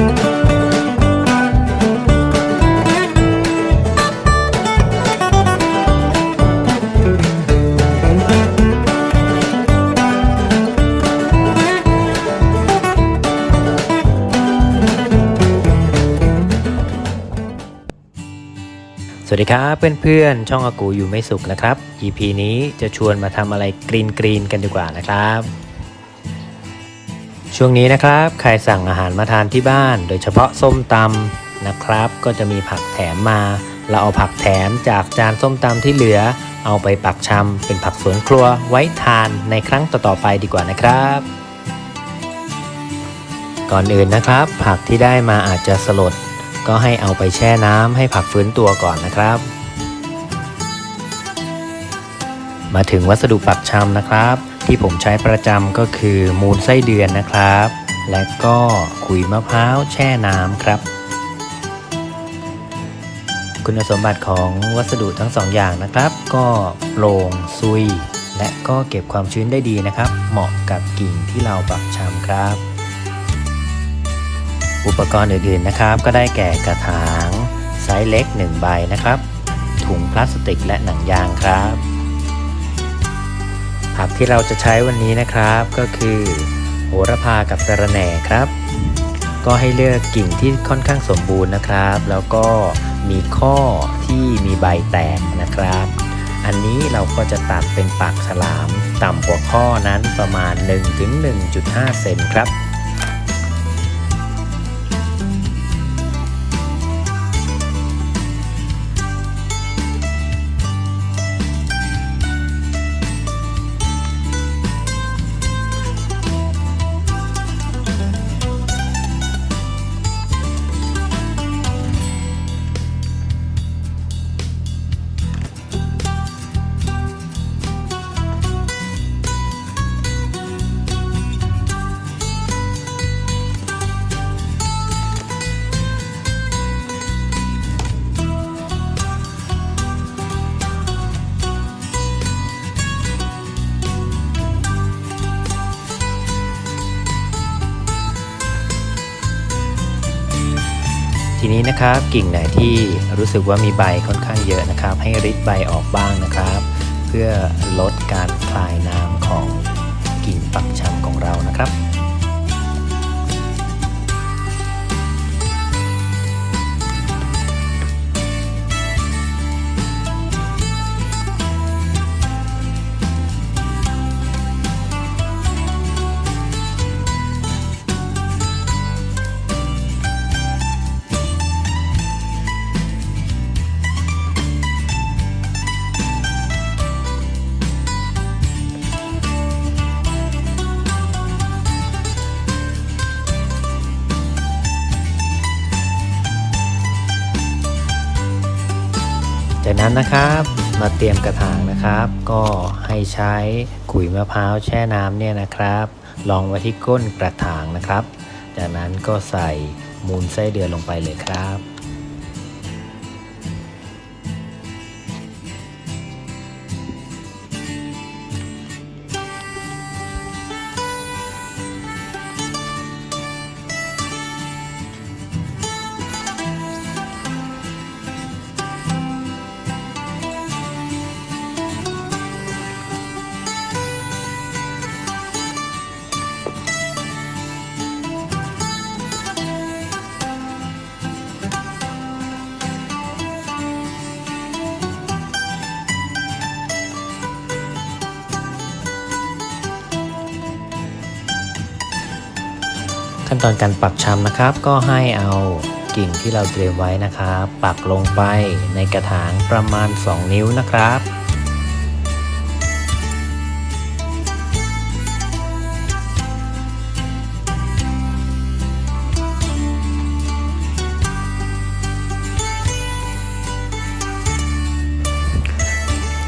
สวัสดีครับเพื่อนๆ ช่องอากูอยู่ไม่สุขนะครับ EP นี้จะชวนมาทำอะไรกรีนกรีนๆกันดีกว่านะครับ ช่วงนี้นะครับ ใครสั่งอาหารมาทานที่บ้าน โดยเฉพาะส้มตำนะครับ ก็จะมีผักแถมมา เราเอาผักแถมจากจานส้มตำที่เหลือ เอาไปปักชำเป็นผักสวนครัวไว้ทานในครั้งต่อๆไปดีกว่านะครับ ก่อนอื่นนะครับ ผักที่ได้มาอาจจะสลด ก็ให้เอาไปแช่น้ำให้ผักฟื้นตัวก่อนนะครับ มาถึงวัสดุปักชำนะครับ ที่ผมใช้ประจำก็คือมูลไส้เดือนนะครับ และก็ขุยมะพร้าวแช่น้ำครับ คุณสมบัติของวัสดุทั้งสองอย่างนะครับ ก็โปร่งซุย และก็เก็บความชื้นได้ดีนะครับ เหมาะกับกิ่งที่เราปักชำครับ อุปกรณ์อื่นๆนะครับ ก็ได้แก่กระถางไซส์เล็ก 1 ใบนะครับ ถุงพลาสติกและหนังยางครับ ผักที่เราจะใช้วันนี้นะครับก็คือ โหระพากับสะระแหน่ครับ ก็ให้เลือกกิ่งที่ค่อนข้างสมบูรณ์นะครับ แล้วก็มีข้อที่มีใบแตกนะครับ อันนี้เราก็จะตัดเป็นปากฉลาม ต่ำกว่าข้อนั้นประมาณ 1-1.5 เซนครับ นี้นะครับ กิ่งไหนที่รู้สึกว่ามีใบค่อนข้างเยอะนะครับ ให้ริดใบออกบ้างนะครับ เพื่อลดการคลายน้ำของกิ่งปักชำของเรานะครับ จากนั้นนะครับมาเตรียมกระถางนะครับ ก็ให้ใช้ขุยมะพร้าวแช่น้ำเนี่ยนะครับรองไว้ที่ก้นกระถางนะครับ จากนั้นก็ใส่มูลไส้เดือนลงไปเลยครับ ขั้นตอนการปักชำนะครับ ก็ให้เอากิ่งที่เราเตรียมไว้นะครับ ปักลงไปในกระถางประมาณ 2 นิ้วนะครับ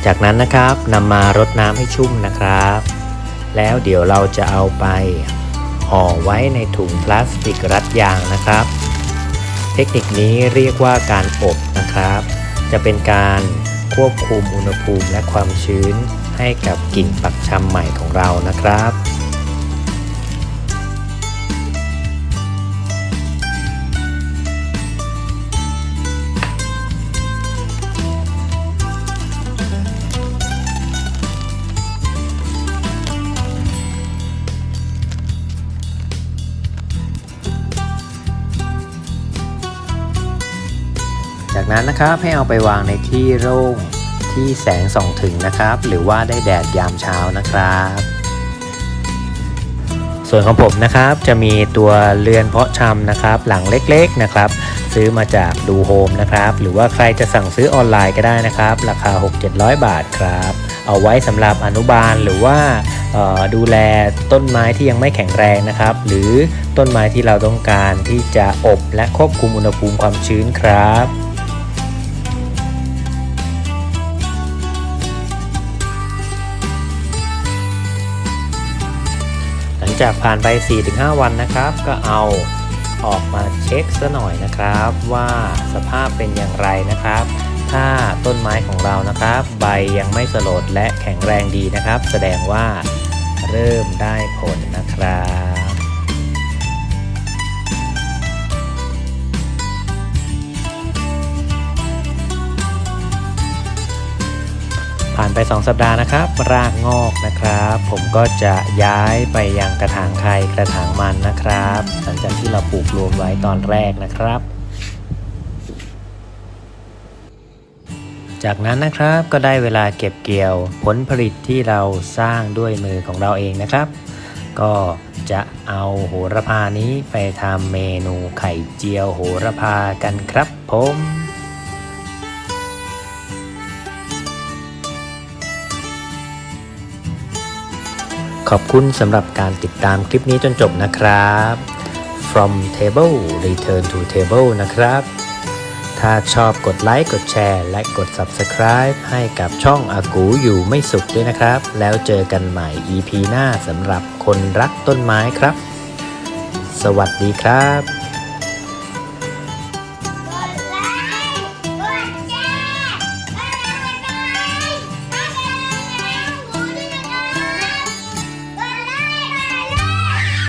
จากนั้นนะครับนำมารดน้ำให้ชุ่มนะครับ แล้วเดี๋ยวเราจะเอาไป ห่อไว้ในถุงพลาสติกรัดยางนะครับ เทคนิคนี้เรียกว่าการอบนะครับ จะเป็นการควบคุมอุณหภูมิและความชื้นให้กับกิ่งปักชำใหม่ของเรานะครับ นั้นนะครับให้เอาไปวางในที่โล่งที่แสงส่องถึงนะครับ หรือว่าได้แดดยามเช้านะครับ ส่วนของผมนะครับจะมีตัวเรือนเพาะชำนะครับ หลังเล็กๆนะครับ ซื้อมาจากดูโฮมนะครับ หรือว่าใครจะสั่งซื้อออนไลน์ก็ได้นะครับ ราคา 6-700 บาทครับ เอาไว้สำหรับอนุบาลหรือว่าดูแลต้นไม้ที่ยังไม่แข็งแรงนะครับ หรือต้นไม้ที่เราต้องการที่จะอบและควบคุมอุณหภูมิความชื้นครับ จากผ่านไป 4-5 วันนะครับ ก็เอาออกมาเช็คซะหน่อยนะครับ ว่าสภาพเป็นอย่างไรนะครับ ถ้าต้นไม้ของเรานะครับ ใบยังไม่สลดและแข็งแรงดีนะครับ แสดงว่าเริ่มได้ผลนะครับ ไป 2 สัปดาห์นะครับ รากงอกนะครับ ผมก็จะย้ายไปยังกระถางใครกระถางมันนะครับ หลังจากที่เราปลูกรวมไว้ตอนแรกนะครับ จากนั้นนะครับก็ได้เวลาเก็บเกี่ยวผลผลิตที่เราสร้างด้วยมือของเราเองนะครับ ก็จะเอาโหระพานี้ไปทำเมนูไข่เจียวโหระพากันครับผม ขอบคุณสำหรับการติดตามคลิปนี้จนจบนะครับ from table return to table นะครับ ถ้าชอบกดไลค์กดแชร์ และกด subscribe ให้กับช่องอากูอยู่ไม่สุขด้วยนะครับ แล้วเจอกันใหม่ EP หน้าสำหรับคนรักต้นไม้ครับ สวัสดีครับ